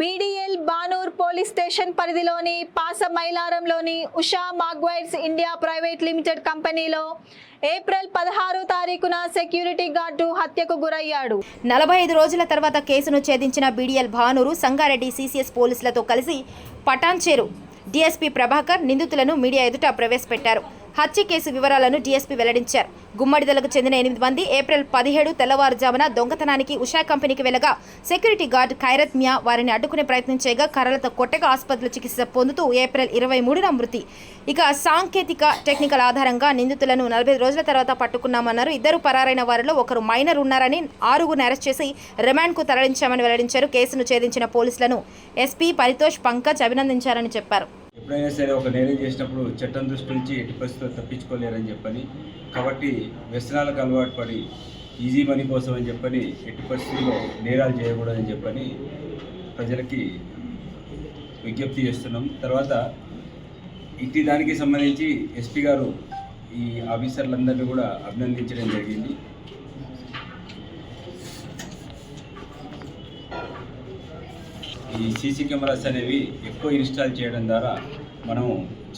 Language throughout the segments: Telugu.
బీడీఎల్ బానూర్ పోలీస్ స్టేషన్ పరిధిలోని పాస మైలారంలోని Usha Magwires India private limited కంపెనీలో ఏప్రిల్ పదహారు తారీఖున సెక్యూరిటీ గార్డు హత్యకు గురయ్యాడు. నలభై ఐదు రోజుల తర్వాత కేసును ఛేదించిన బీడీఎల్ భానూరు సంగారెడ్డి సీసీఎస్ పోలీసులతో కలిసి పటాన్చేరు డీఎస్పీ ప్రభాకర్ నిందితులను మీడియా ఎదుట ప్రవేశపెట్టారు. హత్య కేసు వివరాలను డీఎస్పీ వెల్లడించారు. గుమ్మడిదలకు చెందిన ఎనిమిది మంది ఏప్రిల్ పదిహేడు తెల్లవారుజామున దొంగతనానికి ఉషా కంపెనీకి వెళ్ళగా సెక్యూరిటీ గార్డ్ ఖైరత్ మియా వారిని అడ్డుకునే ప్రయత్నం చేయగా కర్రలతో కొట్టగా ఆసుపత్రిలో చికిత్స పొందుతూ ఏప్రిల్ ఇరవై మూడున మృతి. ఇక సాంకేతిక టెక్నికల్ ఆధారంగా నిందితులను నలభై రోజుల తర్వాత పట్టుకున్నామన్నారు. ఇద్దరు పరారైన వారిలో ఒకరు మైనర్ ఉన్నారని ఆరుగురిని అరెస్ట్ చేసి రిమాండ్కు తరలించామని వెల్లడించారు. కేసును ఛేదించిన పోలీసులను ఎస్పీ పరితోష్ పంకజ్ అభినందించారని చెప్పారు. ఎప్పుడైనా సరే ఒక నేరం చేసినప్పుడు చట్టం దృష్టి నుంచి ఎట్టి పరిస్థితుల్లో తప్పించుకోలేరని చెప్పని కాబట్టి వ్యసనాలకు అలవాటు పడి ఈజీ మనీ కోసం అని చెప్పని ఎట్టి పరిస్థితుల్లో నేరాలు చేయకూడదని చెప్పని ప్రజలకి విజ్ఞప్తి చేస్తున్నాం. తర్వాత ఇట్టి దానికి సంబంధించి ఎస్పీ గారు ఈ ఆఫీసర్లందరినీ కూడా అభినందించడం జరిగింది. ఈ సీసీ కెమెరాస్ అనేవి ఎక్కువ ఇన్స్టాల్ చేయడం ద్వారా మనం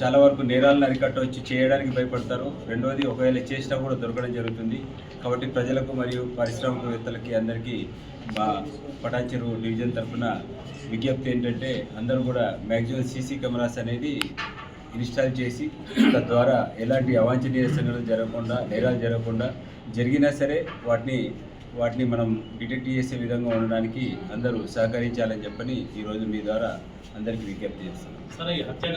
చాలా వరకు నేరాలను అరికట్టవచ్చు చేయడానికి భయపడతారు. రెండవది ఒకవేళ చేసినా కూడా దొరకడం జరుగుతుంది. కాబట్టి ప్రజలకు మరియు పారిశ్రామికవేత్తలకి అందరికీ మా పటాచెరు డివిజన్ తరఫున విజ్ఞప్తి ఏంటంటే అందరూ కూడా మ్యాక్సిమం సీసీ కెమెరాస్ అనేది ఇన్స్టాల్ చేసి తద్వారా ఎలాంటి అవాంఛనీయ సంఘటనలు జరగకుండా నేరాలు జరగకుండా జరిగినా సరే వాటిని వాటిని మనం డిటెక్ట్ చేసే విధంగా ఉండడానికి అందరూ సహకరించాలని చెప్పని ఈరోజు మీ ద్వారా అందరికీ విజ్ఞప్తి చేస్తున్నాం.